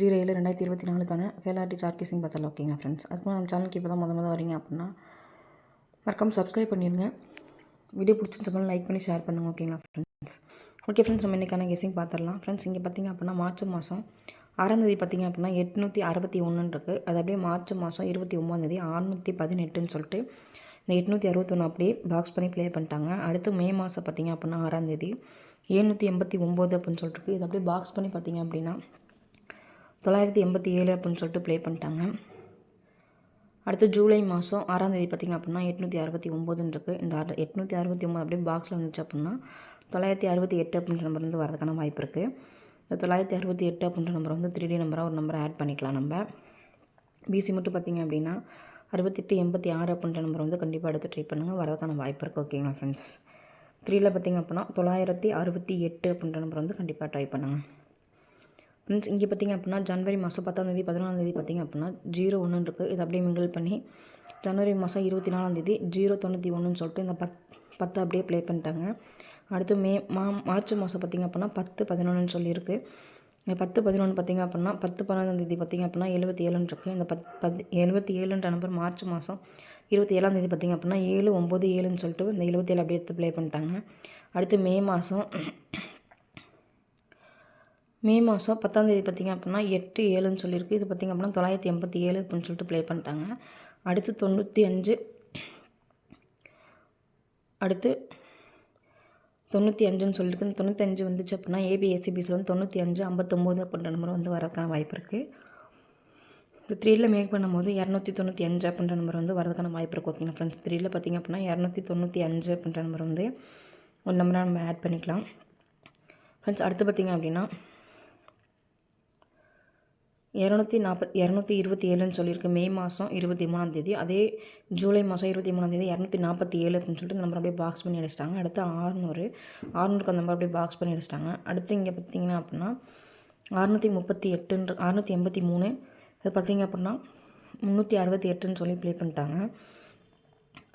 Zero ஏழு ரெண்டாயிரத்தி இருபத்தி நாலுக்கான கேலாட்டி சார்ட் கேசிங் பார்த்தலாம் ஓகேங்களா ஃப்ரெண்ட்ஸ் அதுக்கு நம்ம சேனலுக்கு இப்போ தான் முத முத வரீங்க அப்படின்னா மறக்காமல் சப்ஸ்கிரைப் பண்ணிடுங்க வீடியோ பிடிச்சிருந்தப்போ லைக் பண்ணி ஷேர் பண்ணுங்கள் ஓகேங்களா ஃப்ரெண்ட்ஸ் ஓகே ஃப்ரெண்ட்ஸ் நம்ம இன்றைக்கான கெஸிங் பார்த்துடலாம். ஃப்ரெண்ட்ஸ் இங்கே பார்த்தீங்க அப்படின்னா மார்ச் மாதம் ஆறாந்தேதி பார்த்திங்க பார்த்தீங்க அப்படின்னா எட்நூற்றி அறுபத்தி ஒன்றுன்னு இருக்குது அது அப்படியே மார்ச் மாதம் இருபத்தி ஒம்பதாந்தேதி அறுநூற்றி பதினெட்டுன்னு சொல்லிட்டு இந்த எட்நூற்றி அறுபத்தொன்று அப்படியே பாக்ஸ் பண்ணி ப்ளே பண்ணிட்டாங்க. அடுத்து மே மாதம் பார்த்தீங்க அப்படின்னா ஆறாந்தேதி எழுநூற்றி ஏழ்நூற்றி எண்பத்தி ஒம்பது அப்படின்னு சொல்லிட்டு இது அப்படியே பாக்ஸ் பண்ணி பார்த்தீங்க அப்படின்னா தொள்ளாயிரத்தி எண்பத்தி ஏழு அப்படின்னு சொல்லிட்டு ப்ளே பண்ணிட்டாங்க. அடுத்து ஜூலை மாதம் ஆறாம் தேதி பார்த்திங்க அப்படின்னா எட்நூற்றி அறுபத்தி ஒம்போதுன்னு இருக்குது இந்த எட்நூற்றி அறுபத்தி ஒம்பது அப்படியே பாக்ஸில் வந்துச்சு அப்படின்னா தொள்ளாயிரத்தி அறுபத்தி எட்டு அப்படின்ற நம்பர் வந்து வரதுக்கான வாய்ப்பு இருக்குது இந்த தொள்ளாயிரத்தி அறுபத்தி எட்டு அப்படின்ற நம்பர் வந்து த்ரீ டி நம்பராக ஒரு நம்பரை ஆட் பண்ணிக்கலாம் நம்ம. பிசி மட்டும் பார்த்திங்க அப்படின்னா அறுபத்தெட்டு எண்பத்தி ஆறு அப்படின்ற நம்பர் வந்து கண்டிப்பாக எடுத்து ட்ரை பண்ணுங்கள் வரதுக்கான வாய்ப்பு இருக்குது ஓகேங்களா ஃப்ரெண்ட்ஸ் த்ரீயில் பார்த்திங்க அப்படின்னா தொள்ளாயிரத்தி அறுபத்தி எட்டு அப்படின்ற நம்பர் வந்து கண்டிப்பாக ட்ரை பண்ணுங்கள் ஃப்ரெண்ட்ஸ் இங்கே பார்த்திங்க அப்படின்னா ஜனவரி மாதம் பத்தாந்தேதி பதினாலாந்தேதி பார்த்திங்க அப்படின்னா ஜீரோ ஒன்று இருக்குது இது அப்படியே மிங்கிள் பண்ணி ஜனவரி மாதம் இருபத்தி நாலாந்தேதி ஜீரோ தொண்ணூற்றி ஒன்றுன்னு சொல்லிட்டு இந்த பத் பத்து அப்படியே ப்ளே பண்ணிட்டாங்க. அடுத்து மே மா மார்ச் மாதம் பார்த்திங்க அப்படின்னா பத்து பதினொன்றுன்னு சொல்லியிருக்கு. இந்த பத்து பதினொன்று பார்த்திங்க அப்படின்னா பத்து பதினொன்றாந்தேதி பார்த்திங்க அப்படின்னா எழுபத்தி ஏழுன்னு இருக்குது இந்த பத் பத் எழுபத்தி ஏழுன்ற நம்பர் மார்ச் மாதம் இருபத்தி ஏழாந்தேதி பார்த்திங்க அப்படின்னா ஏழு ஒம்பது ஏழுன்னு சொல்லிட்டு இந்த எழுபத்தி ஏழு அப்படியே எடுத்து ப்ளே பண்ணிட்டாங்க. அடுத்து மே மாதம் மே மாதம் பத்தாந்தேதி பார்த்திங்க அப்படின்னா எட்டு ஏழுன்னு சொல்லியிருக்கு. இது பார்த்திங்க அப்படின்னா தொள்ளாயிரத்தி எண்பத்தி ஏழு அப்படின்னு சொல்லிட்டு ப்ளே பண்ணிட்டாங்க. அடுத்து தொண்ணூற்றி அஞ்சு அடுத்து தொண்ணூற்றி அஞ்சுன்னு சொல்லியிருக்கு. இந்த அஞ்சு வந்துச்சு அப்படின்னா ஏபிஎஸ்சிபிஸில் வந்து தொண்ணூற்றி அஞ்சு ஐம்பத்தொம்போது அப்படின்ற நம்பர் வந்து வரதுக்கான வாய்ப்பு இருக்குது இந்த த்ரீயில் மேக் பண்ணும்போது இரநூத்தி தொண்ணூற்றி அஞ்சு அப்படின்ற நம்பர் வந்து வரதுக்கான வாய்ப்பு இருக்குது ஓகேங்களா ஃப்ரெண்ட்ஸ் த்ரீயில் பார்த்திங்க அப்படின்னா இரநூத்தி தொண்ணூற்றி அஞ்சு அப்படின்ற நம்பர் வந்து ஒரு நம்பராக நம்ம ஆட் பண்ணிக்கலாம். ஃப்ரெண்ட்ஸ் அடுத்து பார்த்திங்க அப்படின்னா இரநூத்தி நாற்பத் இரநூத்தி இருபத்தி ஏழுன்னு சொல்லியிருக்கு. மே மாதம் இருபத்தி மூணாந்தேதி அதே ஜூலை மாதம் இருபத்தி மூணாந்தேதி இரநூத்தி நாற்பத்தி ஏழு அப்படின்னு சொல்லிட்டு நம்பர் அப்படியே பாக்ஸ் பண்ணி அடிச்சிட்டாங்க. அடுத்து ஆறுநூறு. ஆறுநூறுக்கு அந்த நம்பர் அப்படியே பாக்ஸ் பண்ணி அடிச்சிட்டாங்க. அடுத்து இங்கே பார்த்திங்கன்னா அப்படின்னா அறுநூற்றி முப்பத்தி எட்டுன்ற அறுநூற்றி எண்பத்தி மூணு. அது பார்த்திங்க அப்படின்னா முந்நூற்றி அறுபத்தி எட்டுன்னு சொல்லி ப்ளே பண்ணிட்டாங்க.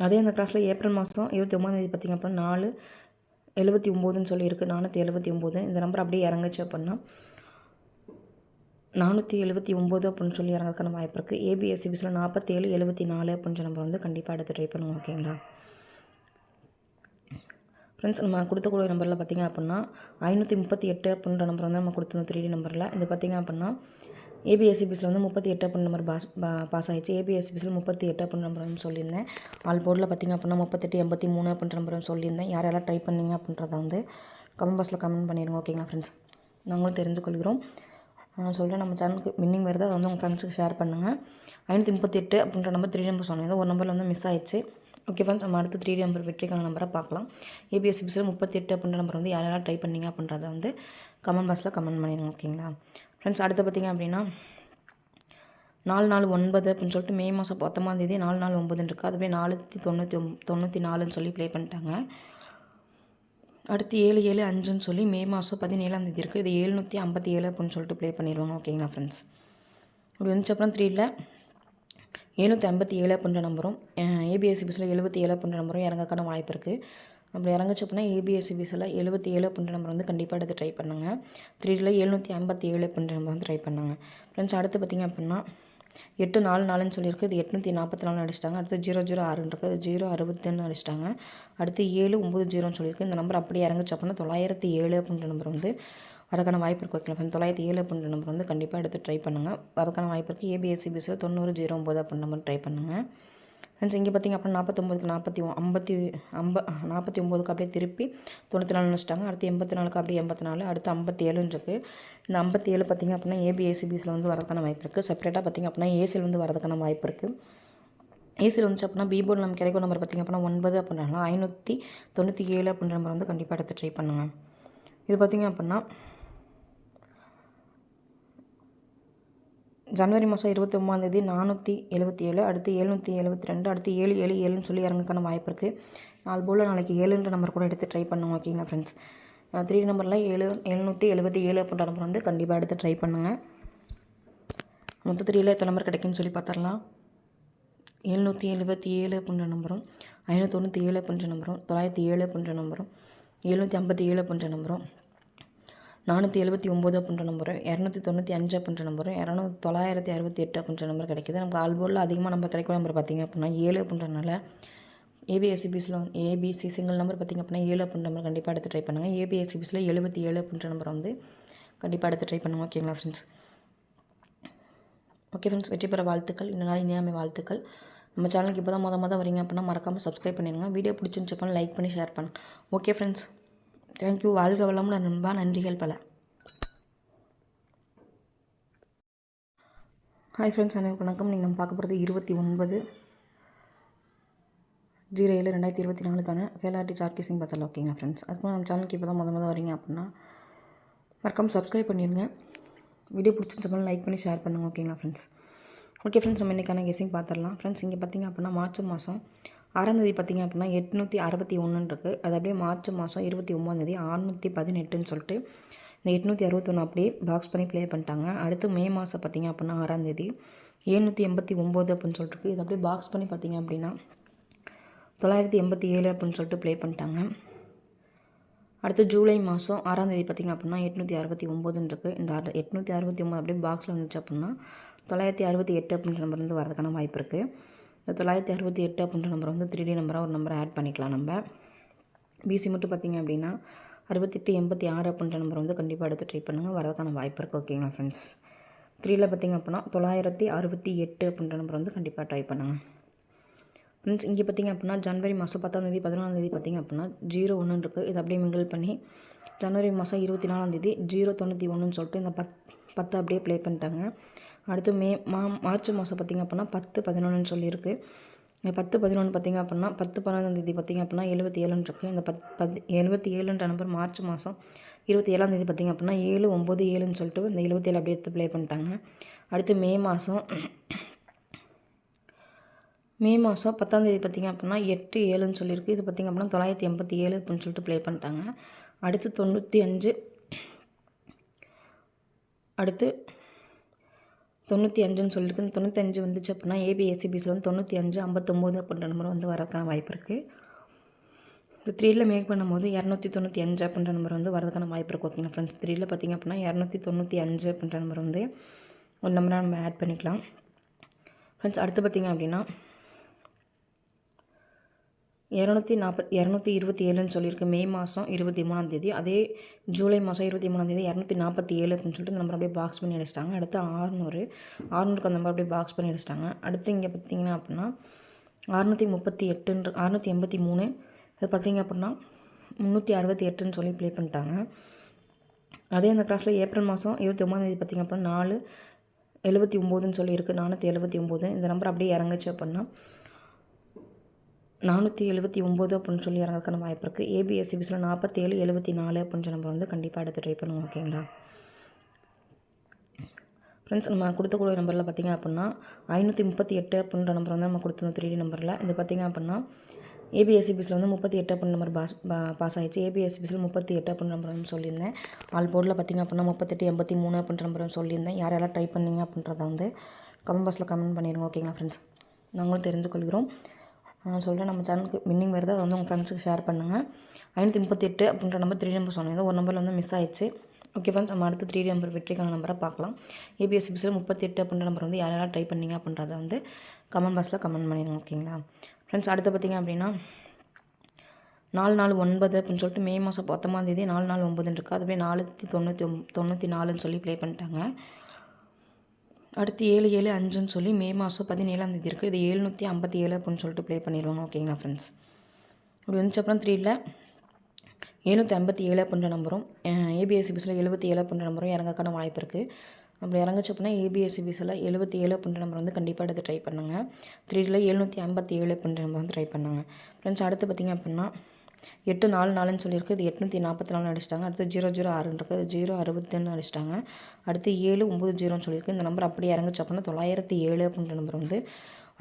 அதே அந்த கிளாஸில் ஏப்ரல் மாதம் இருபத்தி ஒம்பதாந்தேதி பார்த்திங்க அப்படின்னா நாலு எழுபத்தி ஒம்போதுன்னு சொல்லி இருக்குது நானூற்றி எழுபத்தி ஒம்பது. இந்த நம்பர் அப்படியே இறங்குச்சு அப்படின்னா நானூற்றி எழுபத்தி ஒம்பது அப்படின்னு சொல்லி இறங்கிறதுக்கான வாய்ப்பு இருக்குது ஏபிஎஸ்சிபிஸில் நாற்பத்தேழு எழுபத்தி நாலு அப்படின்னு சொல்லி நம்ம வந்து கண்டிப்பாக எடுத்து ட்ரை பண்ணுவோம் ஓகேங்களா ஃப்ரெண்ட்ஸ் நம்ம கொடுத்தக்கூடிய நம்பரில் பார்த்திங்க அப்படின்னா ஐநூற்றி முப்பத்தி எட்டு அப்படின்ற நம்பர் வந்து நம்ம கொடுத்துருந்தோம் த்ரீ டி நம்பரில் இது பார்த்திங்க அப்படின்னா ஏபிஎஸ்சிபிஸில் வந்து முப்பத்தி எட்டு அப்படின்ற நம்பர் பாஸ் பாஸ் ஆகிடுச்சு ஏபிஎஸ்சிபிஸில் முப்பத்தி எட்டு அப்படின்ற நம்பர் வந்து சொல்லியிருந்தேன். ஆல் போர்டில் பார்த்திங்க அப்படின்னா முப்பத்தெட்டு எண்பத்தி மூணு அப்படின்ற நம்பர் வந்து சொல்லியிருந்தேன். யார் யாரெல்லாம் ட்ரை பண்ணீங்க அப்படின்றத வந்து கமெண்ட் பாக்ஸில் கமெண்ட் பண்ணிடுங்க ஓகேங்களா ஃப்ரெண்ட்ஸ் நாங்களும் தெரிந்து கொள்கிறோம். நான் சொல்கிறேன் நம்ம சேனலுக்கு மின்னிங் வருது. அதை வந்து உங்கள் ஃப்ரெண்ட்ஸுக்கு ஷேர் பண்ணுங்கள் ஐநூற்றி முப்பத்தி எட்டு அப்படின்ற நம்பர் த்ரீ நம்பர் சொன்னீங்க. ஒரு நம்பரில் வந்து மிஸ் ஆயிடுச்சு. ஓகே ஃப்ரெண்ட்ஸ் நம்ம அடுத்து த்ரீ நம்பர் வெற்றிக்கான நம்பரை பார்க்கலாம். ஏபிஎஸ்சிபிஸில் முப்பத்தி எட்டு அப்படின்ற நம்பர் வந்து யாரெல்லாம் ட்ரை பண்ணீங்க அப்படின்றத வந்து கமெண்ட் பாக்ஸில் கமெண்ட் பண்ணிடுங்க ஓகேங்களா ஃப்ரெண்ட்ஸ் அடுத்து பார்த்திங்க அப்படின்னா நாலு நாலு ஒன்பது அப்படின்னு சொல்லிட்டு மே மாதம் பத்தொம்பதாந்தேதி நாலு நாலு ஒம்பதுன்னு இருக்குது அதுவே நானூற்றி தொண்ணூற்றி ஒம் தொண்ணூற்றி நாலுன்னு சொல்லி ப்ளே பண்ணிட்டாங்க. அடுத்து ஏழு ஏழு அஞ்சுன்னு சொல்லி மே மாதம் பதினேழாம் தேதி இருக்குது இது எழுநூற்றி ஐம்பத்தி ஏழு அப்படின்னு சொல்லிட்டு ப்ளே பண்ணிடுவாங்க ஓகேங்களா ஃப்ரெண்ட்ஸ் இப்படி வந்துச்சு. அப்புறம் த்ரீயில் எழுநூற்றி ஐம்பத்தி ஏழு அப்படின்ற நம்பரும் ஏபிஎஸ்சிபிஸில் எழுபத்தி ஏழு அப்படின்ற நம்பரும் இறங்கக்கான வாய்ப்பு இருக்குது அப்படி இறங்குச்சு அப்படின்னா ஏபிஎஸ்சிபிஸில் எழுபத்தி ஏழு அப்படின்ற நம்பர் வந்து கண்டிப்பாக எடுத்து ட்ரை பண்ணுங்கள் த்ரீயில் எழுநூற்றி ஐம்பத்தி ஏழு அப்படின்ற நம்பர் வந்து ட்ரை பண்ணுங்கள் ஃப்ரெண்ட்ஸ் அடுத்து பார்த்திங்க அப்படின்னா எட்டு நாலு நாலுன்னு சொல்லியிருக்கு. இது எட்நூற்றி நாற்பத்தி நாலு அடிச்சிட்டாங்க. அடுத்து ஜீரோ ஜீரோ ஆறுன்னு இருக்குது ஜீரோ அறுபத்தொன்று அடிச்சிட்டாங்க. அடுத்து ஏழு ஒம்பது ஜீரோன்னு சொல்லியிருக்கு. இந்த நம்பர் அப்படியே இறங்குச்சு அப்படின்னா தொள்ளாயிரத்தி ஏழு அப்படின்ற நம்பர் வந்து அதுக்கான வாய்ப்பு இருக்குது ஓகேங்களா தொள்ளாயிரத்தி ஏழு அப்படின்ற நம்பர் வந்து கண்டிப்பாக எடுத்து ட்ரை பண்ணுங்கள் அதுக்கான வாய்ப்பு இருக்குது ஏபிஎஸ்சிபிஎஸ்சியில் தொண்ணூறு ஜீரோ ஒம்பது அப்படின்ற நம்பர் ட்ரை பண்ணுங்கள் ஃப்ரெண்ட்ஸ் இங்கே பார்த்திங்க அப்படின்னா நாற்பத்தொம்போதுக்கு நாற்பத்தி ஐம்பத்தி ஐம்ப நாற்பத்தி ஒம்போதுக்கு அப்படியே திருப்பி தொண்ணூற்றி நாலு வச்சுட்டாங்க அடுத்து எண்பத்தி நாலுக்கு அப்படியே எண்பத்தி நாலு அடுத்து ஐம்பத்தி ஏழுன்னு இருக்குது இந்த ஐம்பத்தி ஏழு பார்த்திங்க அப்படின்னா ஏபிஏசிபிஸில் வந்து வரதுக்கான வாய்ப்பு இருக்குது செப்பரேட்டாக பார்த்திங்க அப்படின்னா ஏசியில் வந்து வரதுக்கான வாய்ப்பு இருக்குது ஏசியில் வந்துச்சு அப்படின்னா பிபோர்டு நம்ம கிடைக்கும் நம்பர் பார்த்திங்க அப்படின்னா ஒன்பது அப்படின்னா ஐநூற்றி தொண்ணூற்றி ஏழு அப்படின்ற நம்பர் வந்து கண்டிப்பாக எடுத்து ட்ரை பண்ணுங்கள் இது பார்த்திங்க அப்படின்னா ஜனவரி மாதம் இருபத்தி ஒம்பதாந்தேதி நானூற்றி எழுபத்தி ஏழு அடுத்து எழுநூற்றி எழுபத்தி ரெண்டு அடுத்து ஏழு ஏழு ஏழுன்னு சொல்லி இறங்குக்கான வாய்ப்பு இருக்குது நாலு போல் நாளைக்கு ஏழுன்ற நம்பர் கூட எடுத்து ட்ரை பண்ணுவோம் ஓகேங்களா ஃப்ரெண்ட்ஸ் த்ரீ நம்பரில் ஏழு எழுநூற்றி எழுபத்தி ஏழு அப்படின்ற நம்பர் வந்து கண்டிப்பாக எடுத்து ட்ரை பண்ணுங்கள் மொத்த த்ரீயில் எத்தனை நம்பர் கிடைக்குன்னு சொல்லி பார்த்துடலாம் எழுநூற்றி எழுபத்தி ஏழு அப்படின்ற நம்பரும் ஐநூற்றி தொண்ணூற்றி ஏழு அப்படின்ற நம்பரும் தொள்ளாயிரத்தி ஏழு அப்படின்ற நம்பரும் எழுநூற்றி ஐம்பத்தி ஏழு அப்படின்ற நம்பரும் நானூற்றி எழுபத்தி ஒம்பது அப்படின்ற நம்பர் இரநூத்தி தொண்ணூற்றி அஞ்சு அப்படின்ற நம்பரும் இரநூ தொள்ளாயிரத்தி அறுபத்தி எட்டு அப்படின்ற நம்பர் கிடைக்குது. நமக்கு ஆல்போர்டில் அதிகமாக நம்பர் கிடைக்கிற நம்பர் பார்த்திங்க அப்படின்னா ஏழு அப்படின்றனால ஏபிஎஸ்சிபிஸில் ஏபிசி சிங்கிள் நம்பர் பார்த்திங்க அப்படின்னா ஏழு அப்படின்ற நம்பர் கண்டிப்பாக எடுத்து ட்ரை பண்ணுங்கள் ஏபிஎஸ்சிபிஸில் எழுபத்தி ஏழு அப்படின்ற நம்பர் வந்து கண்டிப்பாக எடுத்து ட்ரை பண்ணுங்கள் ஓகேங்களா ஃப்ரெண்ட்ஸ் ஓகே ஃப்ரெண்ட்ஸ் வெற்றி பெற வாழ்த்துக்கள். இந்த நாள் இனியாமை வாழ்த்துக்கள். நம்ம சேனலுக்கு இப்போ தான் மொதல் மொதல் வரீங்க அப்படின்னா மறக்காமல் சப்ஸ்கிரைப் பண்ணிடுங்க. வீடியோ பிடிச்சிருந்துச்சு லைக் பண்ணி ஷேர் பண்ணுங்கள் ஓகே ஃப்ரெண்ட்ஸ் தேங்க்யூ வாழ்க வளமுடன் நண்பா நன்றிகள் பல. ஹாய் ஃப்ரெண்ட்ஸ் அனைவருக்கும் வணக்கம். நீங்கள் பார்க்க போகிறது இருபத்தி ஒன்பது ஜீரோ ஏழு ரெண்டாயிரத்தி இருபத்தி நாலுக்கான கேலாட்டி சார்கிசிங் பார்த்தல ஓகேங்க ஃப்ரெண்ட்ஸ் அதுக்கு நம்ம சேனலுக்கு இப்போ தான் முத முத வரீங்க அப்படின்னா மறக்காமல் சப்ஸ்கிரைப் பண்ணிடுங்க. வீடியோ பிடிச்சிருந்தப்போ லைக் பண்ணி ஷேர் பண்ணுங்கள் ஓகேங்களா ஃப்ரெண்ட்ஸ் ஓகே ஃப்ரெண்ட்ஸ் நம்ம இன்றைக்கான கெஸிங் பார்த்துடலாம். ஃப்ரெண்ட்ஸ் இங்கே பார்த்தீங்க அப்படின்னா மார்ச் மாதம் ஆறாந்தேதி பார்த்திங்க அப்படின்னா எட்நூற்றி அறுபத்தி ஒன்றுன்னு இருக்குது அது அப்படியே மார்ச் மாதம் இருபத்தி ஒம்பதாந்தேதி ஆறுநூற்றி பதினெட்டுன்னு சொல்லிட்டு இந்த எட்நூற்றி அறுபத்தொன்று அப்படியே பாக்ஸ் பண்ணி ப்ளே பண்ணிட்டாங்க. அடுத்து மே மாதம் பார்த்திங்க அப்படின்னா ஆறாந்தேதி எழுநூற்றி ஏழ்நூற்றி எண்பத்தி ஒம்பது அப்படின்னு சொல்லிட்டு இது அப்படியே பாக்ஸ் பண்ணி பார்த்தீங்க அப்படின்னா தொள்ளாயிரத்தி எண்பத்தி ஏழு அப்படின்னு சொல்லிட்டு ப்ளே பண்ணிட்டாங்க. அடுத்து ஜூலை மாதம் ஆறாந்தேதி பார்த்திங்க அப்படின்னா எட்நூற்றி அறுபத்தி ஒம்போதுன்னு இருக்குது இந்த எட்நூற்றி அறுபத்தி ஒம்பது அப்படியே பாக்ஸில் வந்துச்சு அப்படின்னா தொள்ளாயிரத்தி அறுபத்தி எட்டு அப்படின்ற நம்பர் வந்து வரதுக்கான வாய்ப்பு இருக்குது இந்த தொள்ளாயிரத்தி அறுபத்தி எட்டு அப்படின்ற நம்பர் வந்து த்ரீ டி நம்பராக ஒரு நம்பரை ஆட் பண்ணிக்கலாம் நம்ம. பிசி மட்டும் பார்த்திங்க அப்படின்னா அறுபத்தெட்டு எண்பத்தி ஆறு அப்படின்ற நம்பர் வந்து கண்டிப்பாக எடுத்து ட்ரை பண்ணுங்கள் வரதுக்கான வாய்ப்பு இருக்குது ஓகேங்களா ஃப்ரெண்ட்ஸ் த்ரீயில் பார்த்திங்க அப்படின்னா தொள்ளாயிரத்தி அறுபத்தி எட்டு அப்படின்ற நம்பர் வந்து கண்டிப்பாக ட்ரை பண்ணுங்கள் ஃப்ரெண்ட்ஸ் இங்கே பார்த்திங்க அப்படின்னா ஜனவரி மாதம் பத்தாம்தேதி பதினாலாந்தேதி பார்த்திங்க அப்படின்னா ஜீரோ ஒன்று இருக்குது இது அப்படியே மிங்கிள் பண்ணி ஜனவரி மாதம் இருபத்தி நாலாந்தேதி ஜீரோ தொண்ணூற்றி ஒன்றுன்னு சொல்லிட்டு இந்த பத் பத்து அப்படியே ப்ளே பண்ணிட்டாங்க. அடுத்து மே மா மார்ச் மாதம் பார்த்திங்க அப்படின்னா பத்து பதினொன்றுன்னு சொல்லியிருக்கு. இந்த பத்து பதினொன்று பார்த்திங்க அப்படின்னா பத்து பன்னெண்டாந்தேதி பார்த்திங்க அப்படின்னா எழுபத்தி ஏழுன்னு இருக்குது இந்த பத் பத் எழுபத்தி ஏழுன்ற நம்பர் மார்ச் மாதம் இருபத்தி ஏழாந்தேதி பார்த்திங்க அப்படின்னா ஏழு ஒம்பது ஏழுன்னு சொல்லிட்டு இந்த எழுபத்தி ஏழு அப்படியே எடுத்து ப்ளே பண்ணிட்டாங்க. அடுத்து மே மாதம் மே மாதம் பத்தாந்தேதி பார்த்திங்க அப்படின்னா எட்டு ஏழுன்னு சொல்லியிருக்கு. இது பார்த்திங்க அப்படின்னா தொள்ளாயிரத்தி எண்பத்தி ஏழு அப்படின்னு சொல்லிட்டு ப்ளே பண்ணிட்டாங்க. அடுத்து தொண்ணூற்றி அஞ்சு அடுத்து தொண்ணூற்றி அஞ்சுன்னு சொல்லிட்டு இந்த தொண்ணூத்தஞ்சு வந்துச்சு அப்படின்னா ஏபிஎஸ்சிபிஸில் வந்து தொண்ணூற்றி அஞ்சு ஐம்பத்தொம்போது அப்படின்ற நம்பர் வந்து வரதுக்கான வாய்ப்பு இருக்குது இந்த த்ரீயில் மேக் பண்ணும்போது இரநூத்தி தொண்ணூற்றி அஞ்சு அப்படின்ற நம்பர் வந்து வரதுக்கான வாய்ப்பு இருக்குது ஓகேங்களா ஃப்ரெண்ட்ஸ் த்ரீயில் பார்த்திங்க அப்படின்னா இரநூத்தி தொண்ணூற்றி அஞ்சு அப்படின்ற நம்பர் வந்து ஒரு நம்பராக நம்ம ஆட் பண்ணிக்கலாம். ஃப்ரெண்ட்ஸ் அடுத்து பார்த்திங்க அப்படின்னா இரநூத்தி நாற்பத் இரநூத்தி இருபத்தி ஏழுன்னு சொல்லியிருக்கு. மே மாதம் இருபத்தி மூணாந்தேதி அதே ஜூலை மாதம் இருபத்தி மூணாந்தேதி இரநூத்தி நாற்பத்தி ஏழு அப்படின்னு சொல்லிட்டு இந்த நம்பர் அப்படியே பாக்ஸ் பண்ணி அடிச்சிட்டாங்க. அடுத்து ஆறுநூறு. ஆறுநூறுக்கு அந்த நம்பர் அப்படியே பாக்ஸ் பண்ணி அடிச்சிட்டாங்க. அடுத்து இங்கே பார்த்தீங்கன்னா அப்படின்னா அறுநூற்றி முப்பத்தி எட்டுன்ற அறுநூற்றி எண்பத்தி மூணு அது பார்த்திங்க அப்படின்னா முந்நூற்றி அறுபத்தி எட்டுன்னு சொல்லி ப்ளே பண்ணிட்டாங்க. அதே அந்த கிளாஸில் ஏப்ரல் மாதம் இருபத்தி ஒம்பதாந்தேதி பார்த்திங்க அப்படின்னா நாலு எழுபத்தி ஒம்போதுன்னு சொல்லி இருக்குது நானூற்றி எழுபத்தி ஒம்பது. இந்த நம்பர் அப்படியே இறங்குச்சு அப்படின்னா நானூற்றி எழுபத்தி ஒம்பது அப்படின்னு சொல்லி இறங்கிறதுக்கான வாய்ப்பு இருக்குது ஏபிஎஸ்சிபிஸில் நாற்பத்தேழு எழுபத்தி நாலு அப்படின்ற நம்பர் வந்து கண்டிப்பாக எடுத்து ட்ரை பண்ணுவோம் ஓகேங்களா ஃப்ரெண்ட்ஸ் நம்ம கொடுத்தக்கூடிய நம்பரில் பார்த்திங்க அப்படின்னா ஐநூற்றி முப்பத்தி எட்டு அப்படின்ற நம்பர் வந்து நம்ம கொடுத்துருந்தோம் த்ரீ டி நம்பரில் இது பார்த்திங்க அப்படின்னா ஏபிஎஸ்சிபிஸில் வந்து முப்பத்தி எட்டு அப்படின்ற நம்பர் பாஸ் பாஸ் ஆகிடுச்சு ஏபிஎஸ்சிபிஸில் முப்பத்தி எட்டு அப்படின்ற நம்பர் வந்து சொல்லியிருந்தேன். ஆல் போர்டில் பார்த்திங்க அப்படின்னா முப்பத்தெட்டு எண்பத்தி மூணு அப்படின்ற நம்பர் சொல்லியிருந்தேன். யார் யாரெல்லாம் ட்ரை பண்ணீங்க அப்படின்றத வந்து கமெண்ட் பாக்ஸில் கமெண்ட் பண்ணிடுங்க ஓகேங்களா ஃப்ரெண்ட்ஸ் நாங்களும் தெரிந்து கொள்கிறோம். நான் சொல்கிறேன் நம்ம சேனலுக்கு வின்னிங் வருது அதை வந்து உங்கள் ஃப்ரெண்ட்ஸுக்கு ஷேர் பண்ணுங்கள் ஐநூற்றி முப்பத்தி எட்டு அப்படின்ற நம்பர் த்ரீ நம்பர் சொன்னீங்க ஒரு நம்பரில் வந்து மிஸ் ஆயிடுச்சு. ஓகே ஃப்ரெண்ட்ஸ் நம்ம அடுத்து த்ரீ நம்பர் வெற்றிக்கான நம்பரை பார்க்கலாம். ஏபிஎஸ்சிபிஸில் முப்பத்தி எட்டு அப்படின்ற நம்பர் வந்து யாரெல்லாம் ட்ரை பண்ணீங்க அப்படின்றத வந்து கமெண்ட் பாக்ஸில் கமெண்ட் பண்ணிடுங்க ஓகேங்களா ஃப்ரெண்ட்ஸ் அடுத்து பார்த்திங்க அப்படின்னா நாலு நாலு ஒன்பது அப்படின்னு சொல்லிட்டு மே மாதம் பத்தொம்பதாந்தேதி நாலு நாலு ஒம்பதுன்னு இருக்குது அதுவே நானூற்றி தொண்ணூற்றி தொண்ணூற்றி நாலுன்னு சொல்லி ப்ளே பண்ணிட்டாங்க. அடுத்து ஏழு ஏழு அஞ்சுன்னு சொல்லி மே மாதம் பதினேழாம் தேதி இருக்குது இது ஏழ்நூற்றி ஐம்பத்தி ஏழு அப்படின்னு சொல்லிட்டு ப்ளே பண்ணிடுவாங்க ஓகேங்களா ஃப்ரெண்ட்ஸ் அப்படி வந்துச்சு. அப்புறம் த்ரீயில் எழுநூற்றி ஐம்பத்தி ஏழு அப்படின்ற நம்பரும் ஏபிஎஸ்சிபிஸில் எழுபத்தி ஏழு அப்படின்ற நம்பரும் இறங்கக்கான வாய்ப்பு இருக்குது அப்படி இறங்குச்சு அப்படின்னா ஏபிஎஸ்சிபிஸில் எழுபத்தி ஏழு அப்படின்ற நம்பர் வந்து கண்டிப்பாக எடுத்து ட்ரை பண்ணுங்கள் த்ரீயில் எழுநூற்றி ஐம்பத்தி ஏழு அப்படின்ற நம்பர் வந்து ட்ரை பண்ணுங்கள் ஃப்ரெண்ட்ஸ் அடுத்து பார்த்திங்க அப்படின்னா எட்டு நாலு நாலுன்னு சொல்லியிருக்கு. இது எட்நூற்றி நாற்பத்தி நாலு அடிச்சிட்டாங்க. அடுத்து ஜீரோ ஜீரோ ஆறுன்னு இருக்குது ஜீரோ அறுபத்தொன்று அடிச்சிட்டாங்க. அடுத்து ஏழு ஒம்பது ஜீரோன்னு சொல்லியிருக்கு. இந்த நம்பர் அப்படியே இறங்குச்சு அப்படின்னா தொள்ளாயிரத்தி ஏழு அப்படின்ற நம்பர் வந்து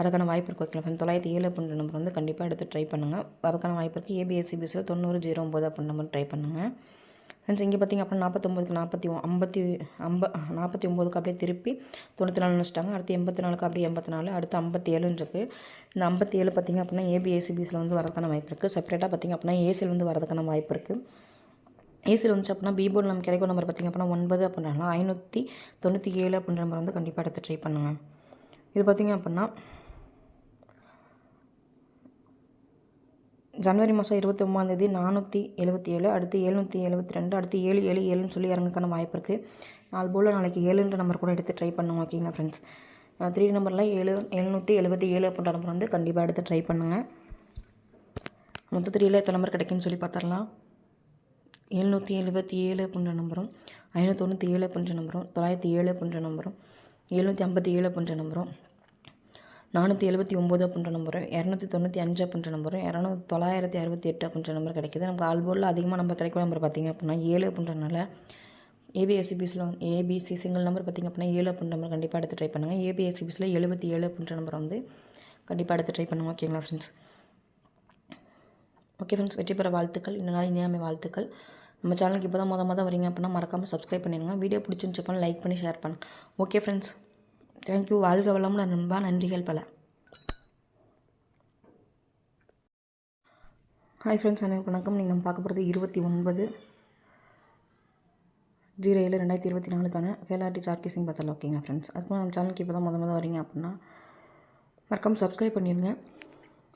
அதுக்கான வாய்ப்பு இருக்குது ஓகேங்களா ஃப்ரெண்ட் தொள்ளாயிரத்தி ஏழு அப்படின்ற நம்பர் வந்து கண்டிப்பாக எடுத்து ட்ரை பண்ணுங்கள் அதுக்கான வாய்ப்பு இருக்குது ஏபிஎஸ்சிபிஸில் தொண்ணூறு ஜீரோ ஒம்பது அப்படின்ற நம்பர் ட்ரை பண்ணுங்கள் ஃப்ரெண்ட்ஸ் இங்கே பார்த்திங்க அப்படின்னா நாற்பத்தொம்போதுக்கு நாற்பத்தி ஐம்பத்தி ஐம்ப நாற்பத்தி ஒம்போதுக்கு அப்படியே திருப்பி தொண்ணூற்றி நாலு வச்சுட்டாங்க. அடுத்து எண்பத்தி நாலுக்கு அப்படியே எண்பத்தி நாலு அடுத்து ஐம்பத்தி ஏழுன்னு இருக்குது இந்த ஐம்பத்தி ஏழு பார்த்திங்க அப்படின்னா ஏபிஏசிபிஸில் வந்து வரதுக்கான வாய்ப்பு இருக்குது செப்பரேட்டாக பார்த்திங்க அப்படின்னா ஏசியில் வந்து வரதுக்கான வாய்ப்பு இருக்குது ஏசியில் வந்துச்சு அப்படின்னா பி நம்ம நமக்கு கிடைக்கும் நம்பர் பார்த்திங்க அப்படின்னா ஒன்பது அப்படின்னா ஐநூற்றி தொண்ணூற்றி ஏழு அப்படின்ற நம்பர் வந்து கண்டிப்பாக எடுத்து ட்ரை பண்ணுங்கள் இது பார்த்திங்க அப்படின்னா ஜனவரி மாதம் இருபத்தி ஒம்பதாந்தேதி நானூற்றி எழுபத்தி ஏழு அடுத்து எழுநூற்றி எழுபத்தி ரெண்டு அடுத்து ஏழு ஏழு ஏழுன்னு சொல்லி இறங்குக்கான வாய்ப்பு இருக்குது நாலு போல் நாளைக்கு ஏழுன்ற நம்பர் கூட எடுத்து ட்ரை பண்ணுங்க ஓகேங்களா ஃப்ரெண்ட்ஸ் த்ரீ நம்பரில் ஏழு எழுநூற்றி எழுபத்தி ஏழு அப்படின்ற நம்பர் வந்து கண்டிப்பாக எடுத்து ட்ரை பண்ணுங்கள் மொத்த த்ரீயில் எத்தனை நம்பர் கிடைக்குன்னு சொல்லி பார்த்துடலாம் எழுநூற்றி எழுபத்தி ஏழு அப்படின்ற நம்பரும் ஐநூற்றி தொண்ணூற்றி ஏழு அப்படின்ற நம்பரும் தொள்ளாயிரத்தி ஏழு அப்படின்ற நம்பரும் எழுநூற்றி ஐம்பத்தி ஏழு அப்படின்ற நம்பரும் நானூற்றி எழுபத்தி ஒம்பது அப்படின்ற நம்பரும் இரநூத்தி தொண்ணூற்றி அஞ்சு அப்படின்ற நம்பரும் இரநூத்தி தொள்ளாயிரத்தி அறுபத்தி எட்டு அப்படின்ற நம்பர் கிடைக்குது. நமக்கு ஆல்போர்டில் அதிகமாக நம்பர் கிடைக்கும் நம்பர் பார்த்திங்க அப்படின்னா ஏழு அப்படின்றனால ஏபிஎஸ்சிபிஸில் ஏபிசி சிங்கிள் நம்பர் பார்த்திங்க அப்படின்னா ஏழு அப்படின்ற நம்பர் கண்டிப்பாக எடுத்து ட்ரை பண்ணுங்கள் ஏபிஎஸ்சிபிஸில் எழுபத்தி ஏழு அப்படின்ற நம்பர் வந்து கண்டிப்பாக எடுத்து ட்ரை பண்ணுங்கள் ஓகேங்களா ஃப்ரெண்ட்ஸ் ஓகே ஃப்ரெண்ட்ஸ் வெற்றி பெற வாழ்த்துக்கள். இன்னும் நாள் இனியாமை வாழ்த்துக்கள். நம்ம சேனலுக்கு இப்போ தான் மொதல் மொதல் வரீங்க அப்படின்னா மறக்காமல் சப்ஸ்கிரைப் பண்ணிடுங்க. வீடியோ பிடிச்சிருந்துச்சு லைக் பண்ணி ஷேர் பண்ணுங்கள் ஓகே ஃப்ரெண்ட்ஸ் தேங்க்யூ வாழ்க வளமுடன் நண்பா நன்றிகள் பல. ஹாய் ஃப்ரெண்ட்ஸ் அனைவருக்கும் வணக்கம். நீங்கள் நம்ம பார்க்க போகிறது இருபத்தி ஒன்பது ஜீரோ ஏழு ரெண்டாயிரத்தி இருபத்தி நாலுக்கான கேலாட்டி சார்கிசிங் பார்த்தல ஓகேங்களா ஃப்ரெண்ட்ஸ் அதுக்கு நம்ம சேனலுக்கு இப்போ தான் முத முத வரீங்க அப்படின்னா மறக்காமல் சப்ஸ்கிரைப் பண்ணிடுங்க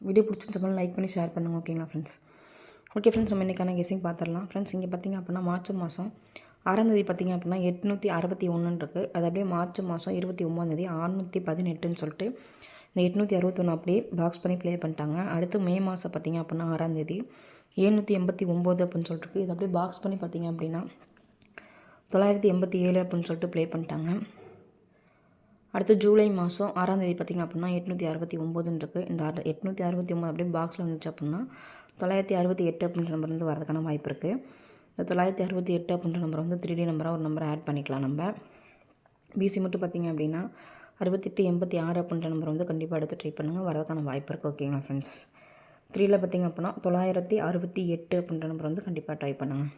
வீடியோ பிடிச்சிருந்தப்போ லைக் பண்ணி ஷேர் பண்ணுங்கள் ஓகேங்களா ஃப்ரெண்ட்ஸ் ஓகே ஃப்ரெண்ட்ஸ் நம்ம இன்றைக்கான கெஸிங் பார்த்துடலாம். ஃப்ரெண்ட்ஸ் இங்கே பார்த்தீங்க அப்படின்னா மார்ச் மாதம் ஆறாந்தேதி பார்த்திங்க அப்படின்னா எட்நூற்றி அறுபத்தி ஒன்றுன்னு இருக்குது அது அப்படியே மார்ச் மாதம் இருபத்தி ஒம்பதாந்தேதி அறுநூற்றி பதினெட்டுன்னு சொல்லிட்டு இந்த எட்நூற்றி அறுபத்தொன்று அப்படியே பாக்ஸ் பண்ணி ப்ளே பண்ணிட்டாங்க. அடுத்து மே மாதம் பார்த்தீங்க அப்படின்னா ஆறாந்தேதி எழுநூற்றி எண்பத்தி ஒம்பது அப்படின்னு சொல்லிட்டு இது அப்படியே பாக்ஸ் பண்ணி பார்த்தீங்க அப்படின்னா தொள்ளாயிரத்தி எண்பத்தி ஏழு அப்படின்னு சொல்லிட்டு ப்ளே பண்ணிட்டாங்க. அடுத்து ஜூலை மாதம் ஆறாந்தேதி பார்த்திங்க அப்படின்னா எட்நூற்றி அறுபத்தி ஒம்போதுன்னு இருக்குது இந்த எட்நூற்றி அறுபத்தி ஒம்பது அப்படியே பாக்ஸில் வந்துச்சு அப்படின்னா தொள்ளாயிரத்தி அறுபத்தி எட்டு அப்படின்ற நம்பர் வந்து வரதுக்கான வாய்ப்பு இருக்குது இந்த தொள்ளாயிரத்தி அறுபத்தி எட்டு அப்படின்ற நம்பரை வந்து த்ரீ டி நம்பராக ஒரு நம்பரை ஆட் பண்ணிக்கலாம் நம்ம. பிசி மட்டும் பார்த்திங்க அப்படின்னா அறுபத்தெட்டு எண்பத்தி ஆறு அப்படின்ற நம்பர் வந்து கண்டிப்பாக எடுத்து ட்ரை பண்ணுங்கள் வரதுக்கான வாய்ப்பு இருக்குது ஓகேங்களா ஃப்ரெண்ட்ஸ் த்ரீயில் பார்த்திங்க அப்படின்னா தொள்ளாயிரத்தி அறுபத்தி எட்டு அப்படின்ற நம்பர் வந்து கண்டிப்பாக ட்ரை பண்ணுங்கள்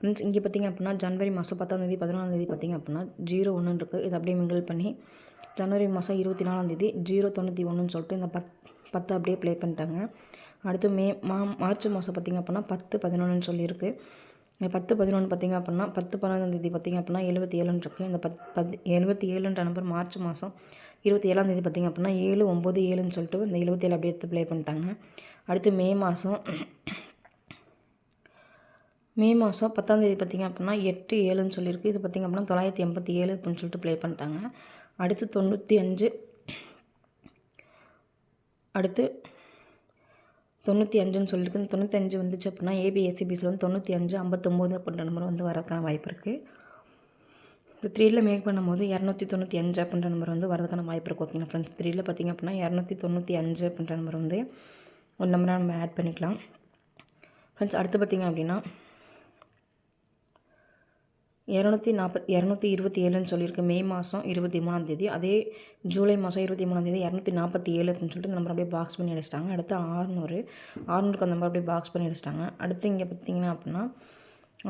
ஃப்ரெண்ட்ஸ் இங்கே பார்த்திங்க அப்படின்னா ஜனவரி மாதம் பத்தாந்தேதி பதினாலாந்தேதி பார்த்திங்க அப்படின்னா ஜீரோ ஒன்று இருக்குது இது அப்படியே மிங்கிள் பண்ணி ஜனவரி மாதம் இருபத்தி நாலாந்தேதி ஜீரோ தொண்ணூற்றி ஒன்றுன்னு சொல்லிட்டு இந்த பத் பத்து அப்படியே ப்ளே பண்ணிட்டாங்க. அடுத்து மே மா மார்ச் மாதம் பார்த்திங்க அப்படின்னா பத்து பதினொன்றுன்னு சொல்லியிருக்கு. இந்த பத்து பதினொன்று பார்த்திங்க அப்படின்னா பத்து பதினொன்றாந்தேதி பார்த்திங்க அப்படின்னா எழுபத்தி ஏழுன்னு இருக்குது இந்த பத் பத் எழுபத்தி ஏழுன்ற நம்பர் மார்ச் மாதம் இருபத்தி ஏழாந்தேதி பார்த்திங்க அப்படின்னா ஏழு ஒம்பது ஏழுன்னு சொல்லிட்டு இந்த எழுபத்தி ஏழு அப்படியே எடுத்து ப்ளே பண்ணிட்டாங்க. அடுத்து மே மாதம் மே மாதம் பத்தாந்தேதி பார்த்திங்க அப்படின்னா எட்டு ஏழுன்னு சொல்லியிருக்கு. இது பார்த்திங்க அப்படின்னா தொள்ளாயிரத்தி எண்பத்தி ஏழு அப்படின்னு சொல்லிட்டு ப்ளே பண்ணிட்டாங்க. அடுத்து தொண்ணூற்றி அஞ்சு அடுத்து தொண்ணூற்றி அஞ்சுன்னு சொல்லியிருக்கு. இந்த தொண்ணூத்தஞ்சு வந்துச்சு அப்படின்னா ஏபிஎஸ்சிபிஸில் வந்து தொண்ணூற்றி அஞ்சு ஐம்பத்தொம்போது அப்படின்ற நம்பர் வந்து வரதுக்கான வாய்ப்பு இருக்குது இந்த த்ரீயில் மேக் பண்ணும்போது இரநூத்தி தொண்ணூற்றி அஞ்சு அப்படின்ற நம்பர் வந்து வரதுக்கான வாய்ப்பு இருக்குது ஓகேங்களா ஃப்ரெண்ட்ஸ் த்ரீயில் பார்த்திங்க அப்படின்னா இரநூத்தி தொண்ணூற்றி அஞ்சு அப்படின்ற நம்பர் வந்து ஒரு நம்பராக நம்ம ஆட் பண்ணிக்கலாம். ஃப்ரெண்ட்ஸ் அடுத்து பார்த்திங்க அப்படின்னா இரநூத்தி நாற்பத் இரநூத்தி இருபத்தி ஏழுன்னு சொல்லியிருக்கு. மே மாதம் இருபத்தி மூணாந்தேதி அதே ஜூலை மாதம் இருபத்தி மூணாந்தேதி இரநூத்தி நாற்பத்தி ஏழு அப்படின்னு சொல்லிட்டு நம்பர் அப்படியே பாக்ஸ் பண்ணி அடிச்சிட்டாங்க. அடுத்து ஆறுநூறு. ஆறுநூறுக்கு அந்த நம்பர் அப்படியே பாக்ஸ் பண்ணி அடிச்சிட்டாங்க. அடுத்து இங்கே பார்த்திங்கன்னா அப்படின்னா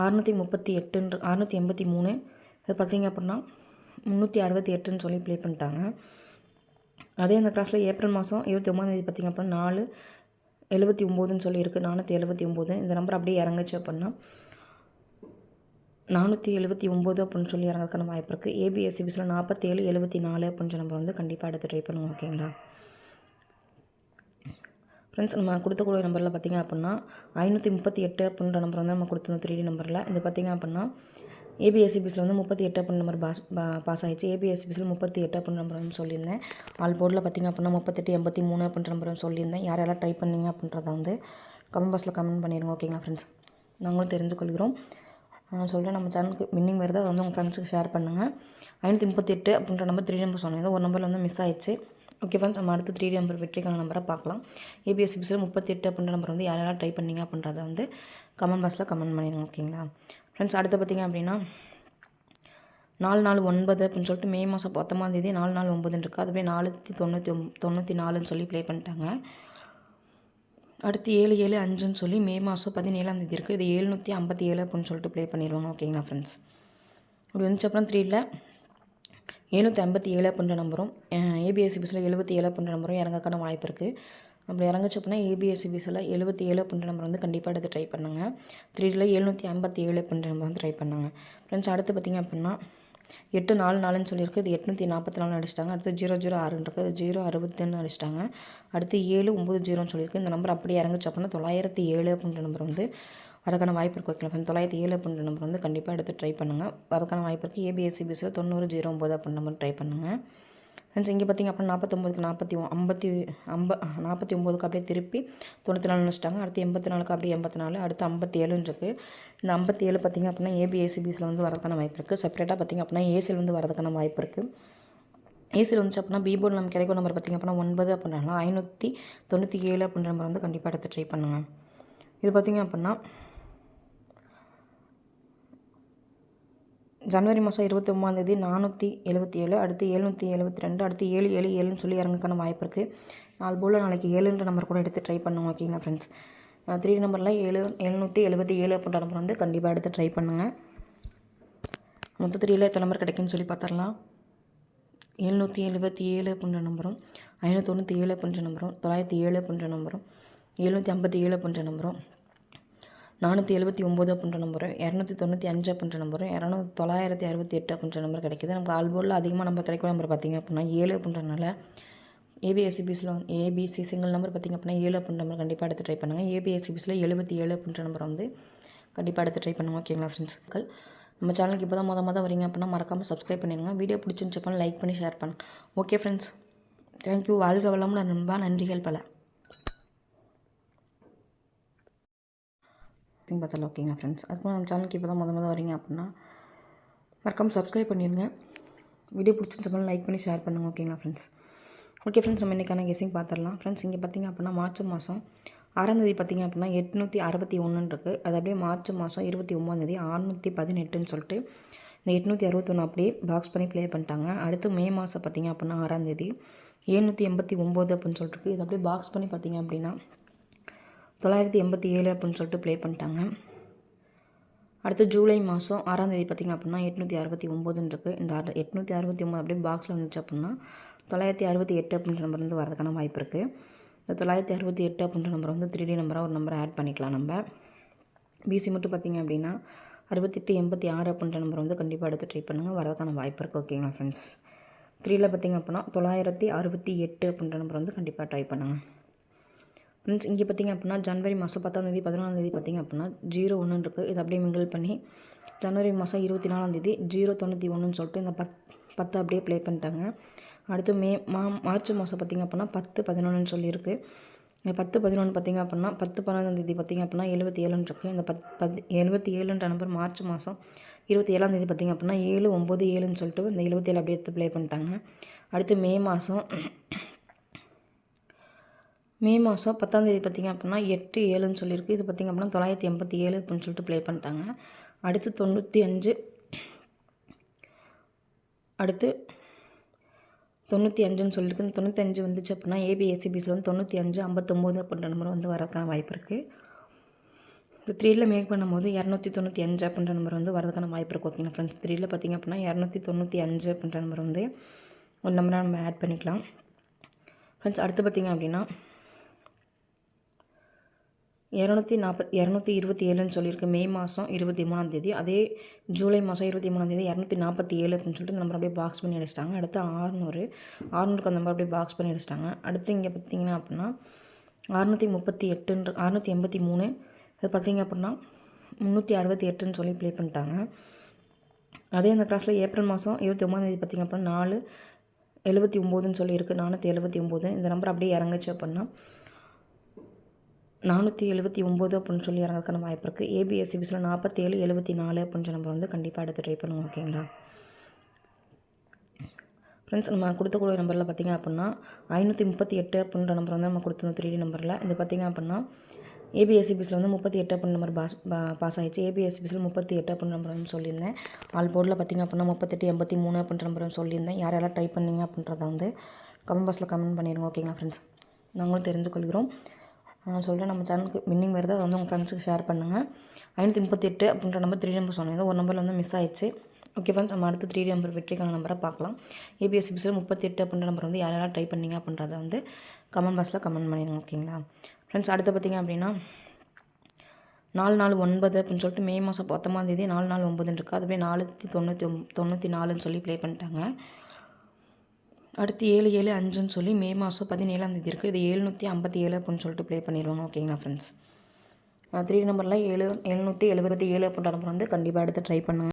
அறுநூற்றி முப்பத்தி எட்டுன்ற அறுநூற்றி எண்பத்தி மூணு. அது பார்த்திங்க அப்படின்னா முந்நூற்றி அறுபத்தி எட்டுன்னு சொல்லி ப்ளே பண்ணிட்டாங்க. அதே அந்த கிளாஸில் ஏப்ரல் மாதம் இருபத்தி ஒம்பதாந்தேதி பார்த்திங்க அப்படின்னா நாலு எழுபத்தி ஒம்போதுன்னு சொல்லி இருக்குது நானூற்றி எழுபத்தி ஒம்பது. இந்த நம்பர் அப்படியே இறங்குச்சு அப்படின்னா நானூற்றி எழுபத்தி ஒம்பது அப்படின்னு சொல்லி இறங்கிறதுக்கான வாய்ப்பு இருக்குது ஏபிஎஸ்சிபிஸில் நாற்பத்தேழு எழுபத்தி நாலு அப்படின்ற நம்பர் வந்து கண்டிப்பாக எடுத்து ட்ரை பண்ணுவோம் ஓகேங்களா ஃப்ரெண்ட்ஸ் நம்ம கொடுத்தக்கூடிய நம்பரில் பார்த்திங்க அப்படின்னா ஐநூற்றி முப்பத்தி எட்டு அப்படின்ற நம்பர் வந்து நம்ம கொடுத்துருந்தோம் த்ரீ டி நம்பரில் இது பார்த்திங்க அப்படின்னா ஏபிஎஸ்சிபிஸில் வந்து முப்பத்தி எட்டு அப்படின்ற நம்பர் பாஸ் பாஸ் ஆகிடுச்சு ஏபிஎஸ்சிபிஸில் முப்பத்தி எட்டு அப்படின்ற நம்பர் வந்து சொல்லியிருந்தேன். ஆல் போர்டில் பார்த்திங்க அப்படின்னா முப்பத்தெட்டு எண்பத்தி மூணு அப்படின்ற நம்பர் வந்து சொல்லியிருந்தேன். யார் யாரெல்லாம் ட்ரை பண்ணீங்க அப்படின்றத வந்து கமெண்ட் பாக்ஸில் கமெண்ட் பண்ணிடுங்க ஓகேங்களா ஃப்ரெண்ட்ஸ் நாங்களும் தெரிந்து கொள்கிறோம். நான் சொல்கிறேன் நம்ம சேனலுக்கு வின்னிங் வருது அதை வந்து உங்கள் ஃப்ரெண்ட்ஸுக்கு ஷேர் பண்ணுங்கள் ஐநூற்றி முப்பத்தெட்டு அப்படின்ற நம்பர் த்ரீ நம்பர் சொன்னீங்க. ஒரு நம்பர் வந்து மிஸ் ஆயிடுச்சு. ஓகே ஃப்ரெண்ட்ஸ் நம்ம அடுத்து த்ரீ நம்பர் வெற்றிக்கான நம்பரை பார்க்கலாம். ஏபிஎஸ்சிபிஸில் முப்பத்தெட்டு அப்படின்ற நம்பர் வந்து யாரெல்லாம் ட்ரை பண்ணீங்க அப்படின்றத வந்து கமெண்ட் பாக்ஸில் கமெண்ட் பண்ணிடுங்க ஓகேங்களா ஃப்ரெண்ட்ஸ் அடுத்து பார்த்திங்க அப்படின்னா நாலு நாலு ஒன்பது அப்படின்னு சொல்லிட்டு மே மாதம் பத்தொம்பதாந்தேதி நாலு நாலு ஒம்பதுன்னு இருக்குது அதுவே நானூற்றி தொண்ணூற்றி தொண்ணூற்றி நாலுன்னு சொல்லி ப்ளே பண்ணிட்டாங்க. அடுத்து ஏழு ஏழு அஞ்சுன்னு சொல்லி மே மாதம் பதினேழாம் தேதி இருக்குது இது ஏழ்நூற்றி ஐம்பத்தி ஏழு அப்படின்னு சொல்லிட்டு ப்ளே பண்ணிடுவாங்க. ஓகேங்களா ஃப்ரெண்ட்ஸ் அப்படி வந்துச்சு. அப்புறம் த்ரீயில் எழுநூற்றி ஐம்பத்தி ஏழு அப்படின்ற நம்பரும் ஏபிஎஸ்சி பஸ்ஸில் எழுபத்தி ஏழு அப்படின்ற நம்பரும் இறங்கக்கான வாய்ப்பு இருக்குது அப்படி இறங்குச்சு அப்படின்னா ஏபிஎஸ்சிபிஸில் எழுபத்தி ஏழு அப்படின்ற நம்பர் வந்து கண்டிப்பாக எடுத்து ட்ரை பண்ணுங்கள் த்ரீடில் எழுநூற்றி ஐம்பத்தி ஏழு அப்படின்ற நம்பர் வந்து ட்ரை பண்ணுங்கள் ஃப்ரெண்ட்ஸ் அடுத்து பார்த்திங்க அப்படின்னா எட்டு நாலு நாலுன்னு சொல்லியிருக்கு. இது எட்நூற்றி நாற்பத்தி நாலு அடிச்சிட்டாங்க. அடுத்து ஜீரோ ஜீரோ ஆறுன்னு இருக்குது அது ஜீரோ அறுபத்தென்னு அடிச்சிட்டாங்க. அடுத்து ஏழு ஒம்பது ஜீரோன்னு சொல்லியிருக்கு. இந்த நம்பர் அப்படியே இறங்குச்சு அப்படின்னா தொள்ளாயிரத்தி ஏழு அப்படின்ற நம்பர் வந்து அதுக்கான வாய்ப்பு இருக்குது ஓகேங்களா ஃப்ரெண்ட் தொள்ளாயிரத்தி ஏழு அப்படின்ற நம்பர் வந்து கண்டிப்பாக எடுத்து ட்ரை பண்ணுங்கள் அதுக்கான வாய்ப்பு இருக்குது ஏபிஎஸ்சிபிஸில் தொண்ணூறு ஜீரோ ஒம்பது அப்படின்ற நம்பர் ட்ரை பண்ணுங்கள் ஃப்ரெண்ட்ஸ் இங்கே பார்த்திங்க அப்படின்னா நாற்பத்தொம்போதுக்கு நாற்பத்தி ஒ- ஐம்பத்தி ஐம்ப நாற்பத்தி ஒம்போதுக்கு அப்படியே திருப்பி தொண்ணூற்றி நாலு வச்சுட்டாங்க. அடுத்து எண்பத்தி நாலுக்கு அப்படியே எண்பத்தி நாலு அடுத்து ஐம்பத்தி ஏழுன்னு இருக்குது இந்த ஐம்பத்தி ஏழு பார்த்திங்க அப்படின்னா ஏபிஎஸ்சிபிஸில் வந்து வரதுக்கான வாய்ப்பு இருக்குது செப்பரேட்டாக பார்த்திங்க அப்படின்னா ஏசியில் வந்து வரதுக்கான வாய்ப்பு இருக்குது ஏசியில் வந்துச்சு அப்படின்னா பீபோர்டு நம்ம கிடைக்கும் நம்பர் பார்த்திங்க அப்படின்னா ஒன்பது அப்படின்னா ஐநூற்றி தொண்ணூற்றி ஏழு அப்படின்ற நம்பர் வந்து கண்டிப்பாக எடுத்து ட்ரை பண்ணுங்கள் இது பார்த்திங்க அப்படின்னா ஜனவரி மாதம் இருபத்தி ஒம்பதாந்தேதி நானூற்றி எழுபத்தி ஏழு அடுத்து எழுநூற்றி எழுபத்தி ரெண்டு அடுத்து ஏழு ஏழு ஏழுன்னு சொல்லி இறங்குக்கான வாய்ப்பு இருக்குது நாலு போல் நாளைக்கு ஏழுன்ற நம்பர் கூட எடுத்து ட்ரை பண்ணுங்க ஓகேங்களா ஃப்ரெண்ட்ஸ் த்ரீ நம்பரில் ஏழு எழுநூற்றி எழுபத்தி ஏழு அப்படின்ற நம்பர் வந்து கண்டிப்பாக எடுத்து ட்ரை பண்ணுங்கள் மொத்த த்ரீயில் எத்தனை நம்பர் கிடைக்குன்னு சொல்லி பார்த்துடலாம் எழுநூற்றி எழுபத்தி ஏழு அப்படின்ற நம்பரும் ஐநூற்றி தொண்ணூற்றி ஏழு அப்படின்ற நம்பரும் தொள்ளாயிரத்தி ஏழு அப்படின்ற நம்பரும் எழுநூற்றி ஐம்பத்தி ஏழு அப்படின்ற நம்பரும் நானூற்றி எழுபத்தி ஒம்பது அப்படின்ற நம்பரும் இரநூத்தி தொண்ணூற்றி அஞ்சு அப்படின்ற நம்பரும் இரநூ தொள்ளாயிரத்தி அறுபத்தி எட்டு அப்படின்ற நம்பர் கிடைக்குது. நமக்கு ஆல்போர்டில் அதிகமாக நம்பர் கிடைக்கிற நம்பர் பார்த்திங்க அப்படின்னா ஏழு அப்படின்றனால ஏபிஎஸ்சிபிஸில் ஏபிசி சிங்கிள் நம்பர் பார்த்திங்க அப்படின்னா ஏழு அப்படின்ற நம்பர் கண்டிப்பாக எடுத்து ட்ரை பண்ணுங்கள் ஏபிஎஸ்சிபிஸில் எழுபத்தி ஏழு அப்படின்ற நம்பர் வந்து கண்டிப்பாக எடுத்து ட்ரை பண்ணுங்க ஓகேங்களா ஃப்ரெண்ட்ஸுக்கள் நம்ம சேனலுக்கு இப்போ தான் மொதல் மொதல் வரீங்க அப்படின்னா மறக்காமல் சப்ஸ்கிரைப் பண்ணிடுங்க. வீடியோ பிடிச்சிருந்துச்சு லைக் பண்ணி ஷேர் பண்ணுங்க. ஓகே ஃப்ரெண்ட்ஸ் தேங்க்யூ வாழ்க வளமுடன் நண்பா நன்றிகள் பல. பார்த்தல ஓகேங்க ஃப்ரெண்ட்ஸ் அதுக்கு நம்ம சேனலுக்கு இப்போ தான் முத முத வரீங்க அப்படின்னா மறக்காமல் சப்ஸ்கிரைப் பண்ணிடுங்க. வீடியோ பிடிச்சிருந்தப்போ லைக் பண்ணி ஷேர் பண்ணுங்கள் ஓகேங்களா ஃப்ரெண்ட்ஸ் ஓகே ஃப்ரெண்ட்ஸ் நம்ம இன்றைக்கான கெஸிங் பார்த்துடலாம். ஃப்ரெண்ட்ஸ் இங்கே பார்த்தீங்க அப்படின்னா மார்ச் மாதம் ஆறாந்தேதி பார்த்தீங்க அப்படின்னா எட்நூற்றி அறுபத்தி ஒன்றுன்னு இருக்குது அது அப்படியே மார்ச் மாதம் இருபத்தி ஒம்பதாந்தேதி அறுநூற்றி பதினெட்டுன்னு சொல்லிட்டு இந்த எட்நூற்றி அறுபத்தொன்று அப்படியே பாக்ஸ் பண்ணி ப்ளே பண்ணிட்டாங்க. அடுத்து மே மாதம் பார்த்தீங்க அப்படின்னா ஆறாந்தேதி எழுநூற்றி எண்பத்தி ஒம்பது அப்படின்னு சொல்லிட்டு இது அப்படியே பாக்ஸ் பண்ணி பார்த்தீங்க அப்படின்னா தொள்ளாயிரத்தி எண்பத்தி ஏழு அப்படின்னு சொல்லிட்டு ப்ளே பண்ணிட்டாங்க. அடுத்து ஜூலை மாதம் ஆறாம் தேதி பார்த்திங்க அப்படின்னா எட்நூற்றி அறுபத்தி ஒம்போதுன்னு இருக்குது இந்த அறு எட்நூற்றி அறுபத்தி ஒம்பது அப்படியே பாக்ஸில் வந்துச்சு அப்படின்னா தொள்ளாயிரத்தி அறுபத்தி எட்டு அப்படின்ற நம்பர் வந்து வரதுக்கான வாய்ப்பு இருக்குது இந்த தொள்ளாயிரத்தி அறுபத்தி எட்டு அப்படின்ற நம்பர் வந்து த்ரீ டி நம்பராக ஒரு நம்பரை ஆட் பண்ணிக்கலாம் நம்ம. பிசி மட்டும் பார்த்திங்க அப்படின்னா அறுபத்தெட்டு எண்பத்தி ஆறு அப்படின்ற நம்பர் வந்து கண்டிப்பாக எடுத்து ட்ரை பண்ணுங்கள் வரதுக்கான வாய்ப்பு இருக்குது ஓகேங்களா ஃப்ரெண்ட்ஸ் த்ரீயில் பார்த்திங்க அப்படின்னா தொள்ளாயிரத்தி அறுபத்தி எட்டு அப்படின்ற நம்பர் வந்து கண்டிப்பாக ட்ரை பண்ணுங்கள் மீன்ஸ் இங்கே பார்த்திங்க அப்படின்னா ஜனவரி மாதம் பத்தாந்தேதி பதினாலாந்தேதி பார்த்திங்க அப்படின்னா ஜீரோ ஒன்று இருக்குது இது அப்படியே மிங்கிள் பண்ணி ஜனவரி மாதம் இருபத்தி நாலாந்தேதி ஜீரோ தொண்ணூற்றி ஒன்றுன்னு சொல்லிட்டு இந்த பத் பத்து அப்படியே ப்ளே பண்ணிட்டாங்க. அடுத்து மே மா மார்ச் மாதம் பார்த்திங்க அப்படின்னா பத்து பதினொன்றுன்னு சொல்லியிருக்கு. இந்த பத்து பதினொன்று பார்த்திங்க அப்படின்னா பத்து பன்னெண்டாந்தேதி பார்த்திங்க அப்படின்னா எழுபத்தி ஏழுன்னு இருக்குது இந்த பத் பத் எழுபத்தி ஏழுன்ற நம்பர் மார்ச் மாதம் இருபத்தி ஏழாந்தேதி பார்த்திங்க அப்படின்னா ஏழு ஒம்பது ஏழுன்னு சொல்லிட்டு இந்த எழுபத்தி ஏழு அப்படியே எடுத்து ப்ளே பண்ணிட்டாங்க. அடுத்து மே மாதம் மே மாதம் பத்தாந்தேதி பார்த்திங்க அப்படின்னா எட்டு ஏழுன்னு சொல்லியிருக்கு. இது பார்த்திங்க அப்படின்னா தொள்ளாயிரத்தி எண்பத்தி ஏழு அப்படின்னு சொல்லிட்டு ப்ளே பண்ணிட்டாங்க. அடுத்து தொண்ணூற்றி அஞ்சு அடுத்து தொண்ணூற்றி அஞ்சுன்னு சொல்லியிருக்கு. இந்த தொண்ணூற்றி அஞ்சு வந்துச்சு அப்படின்னா ஏபிஎஸ்சிபிஸில் வந்து தொண்ணூற்றி அஞ்சு ஐம்பத்தொம்போது அப்படின்ற நம்பர் வந்து வரதுக்கான வாய்ப்பு இருக்குது இந்த த்ரீயில் மேக் பண்ணும்போது இரநூத்தி தொண்ணூற்றி அஞ்சு அப்படின்ற நம்பர் வந்து வரதுக்கான வாய்ப்பு இருக்குது ஓகேங்களா ஃப்ரெண்ட்ஸ் த்ரீயில் பார்த்திங்க அப்படின்னா இரநூத்தி தொண்ணூற்றி அஞ்சு அப்படின்ற நம்பர் வந்து ஒரு நம்பராக நம்ம ஆட் பண்ணிக்கலாம். ஃப்ரெண்ட்ஸ் அடுத்து பார்த்திங்க அப்படின்னா இரநூத்தி நாற்பத் இரநூத்தி இருபத்தி ஏழுன்னு சொல்லியிருக்கு. மே மாதம் இருபத்தி மூணாந்தேதி அதே ஜூலை மாதம் இருபத்தி மூணாந்தேதி இரநூத்தி நாற்பத்தி ஏழு அப்படின்னு சொல்லிட்டு நம்பர் அப்படியே பாக்ஸ் பண்ணி அடிச்சிட்டாங்க. அடுத்து ஆறுநூறு. ஆறுநூறுக்கு அந்த நம்பர் அப்படியே பாக்ஸ் பண்ணி அடிச்சிட்டாங்க. அடுத்து இங்கே பார்த்தீங்கன்னா அப்படின்னா அறுநூற்றி முப்பத்தி எட்டுன்ற அறுநூற்றி எண்பத்தி மூணு அது பார்த்தீங்க அப்படின்னா முந்நூற்றி அறுபத்தி எட்டுன்னு சொல்லி ப்ளே பண்ணிட்டாங்க. அதே அந்த கிராஸில் ஏப்ரல் மாதம் இருபத்தி ஒம்பதாந்தேதி பார்த்திங்க அப்படின்னா நாலு எழுபத்தி ஒம்போதுன்னு சொல்லி இருக்குது நானூற்றி எழுபத்தி ஒம்பது. இந்த நம்பர் அப்படியே இறங்குச்சு அப்படின்னா நானூற்றி எழுபத்தி ஒம்பது அப்படின்னு சொல்லி இறங்கறதுக்கான வாய்ப்பு இருக்குது ஏபிஎஸ்சிபிஸில் நாற்பத்தேழு எழுபத்தி நாலு அப்படின்னு சொல்லி நம்ம வந்து கண்டிப்பாக எடுத்து ட்ரை பண்ணுவோம் ஓகேங்களா ஃப்ரெண்ட்ஸ் நம்ம கொடுத்தக்கூடிய நம்பரில் பார்த்திங்க அப்படின்னா ஐநூற்றி முப்பத்தி எட்டு அப்படின்ற நம்பர் வந்து நம்ம கொடுத்துருந்தோம் த்ரீ டி நம்பரில் இது பார்த்திங்க அப்படின்னா ஏபிஎஸ்சிபிஸில் வந்து முப்பத்தி எட்டு அப்படின்ற நம்பர் பாஸ் பாஸ் ஆகிடுச்சு ஏபிஎஸ்சிபிஸில் முப்பத்தி எட்டு அப்படின்ற நம்பர் வந்து சொல்லியிருந்தேன். ஆல் போர்டில் பார்த்திங்க அப்படின்னா முப்பத்தெட்டு எண்பத்தி மூணு அப்படின்ற நம்பர் வந்து சொல்லியிருந்தேன். யார் யாரெல்லாம் ட்ரை பண்ணீங்க அப்படின்றத வந்து கமெண்ட் பாக்ஸில் கமெண்ட் பண்ணிடுங்க ஓகேங்களா ஃப்ரெண்ட்ஸ் நாங்களும் தெரிந்து கொள்கிறோம். நான் சொல்கிறேன் நம்ம சேனலுக்கு மின்னிங் வருது அதை வந்து உங்கள் ஃப்ரெண்ட்ஸுக்கு ஷேர் பண்ணுங்கள் ஐநூற்றி முப்பத்தி எட்டு அப்படின்ற நம்பர் த்ரீ நம்பர் சொன்னேன் ஒரு நம்பரில் வந்து மிஸ் ஆயிடுச்சு. ஓகே ஃப்ரெண்ட்ஸ் நம்ம அடுத்து த்ரீ நம்பர் வெற்றிக்கான நம்பரை பார்க்கலாம். ஏபிஎஸ்சி பிஸில் முப்பத்தெட்டு அப்படின்ற நம்பர் வந்து யார் யாரெல்லாம் ட்ரை பண்ணிங்க அப்படின்றத வந்து கமெண்ட் பாக்ஸில் கமெண்ட் பண்ணிடுங்க ஓகேங்களா ஃப்ரெண்ட்ஸ் அடுத்து பார்த்திங்க அப்படின்னா நாலு நாலு ஒன்பது அப்படின்னு சொல்லிட்டு மே மாதம் பத்தொம்பதாம் தேதி நாலு நாலு ஒம்பதுன்னு இருக்குது அதுவே நானூற்றி தொண்ணூற்றி தொண்ணூற்றி நாலுன்னு சொல்லி ப்ளே பண்ணிட்டாங்க. அடுத்து ஏழு ஏழு அஞ்சுன்னு சொல்லி மே மாதம் பதினேழாம் தேதி இருக்குது இது எழுநூற்றி ஐம்பத்தி ஏழு அப்படின்னு சொல்லிட்டு ப்ளே பண்ணிடுவாங்க ஓகேங்களா ஃப்ரெண்ட்ஸ் த்ரீ நம்பரில் ஏழு எழுநூற்றி எழுபத்தி ஏழு அப்படின்ற நம்பர் வந்து கண்டிப்பாக எடுத்து ட்ரை பண்ணுங்கள்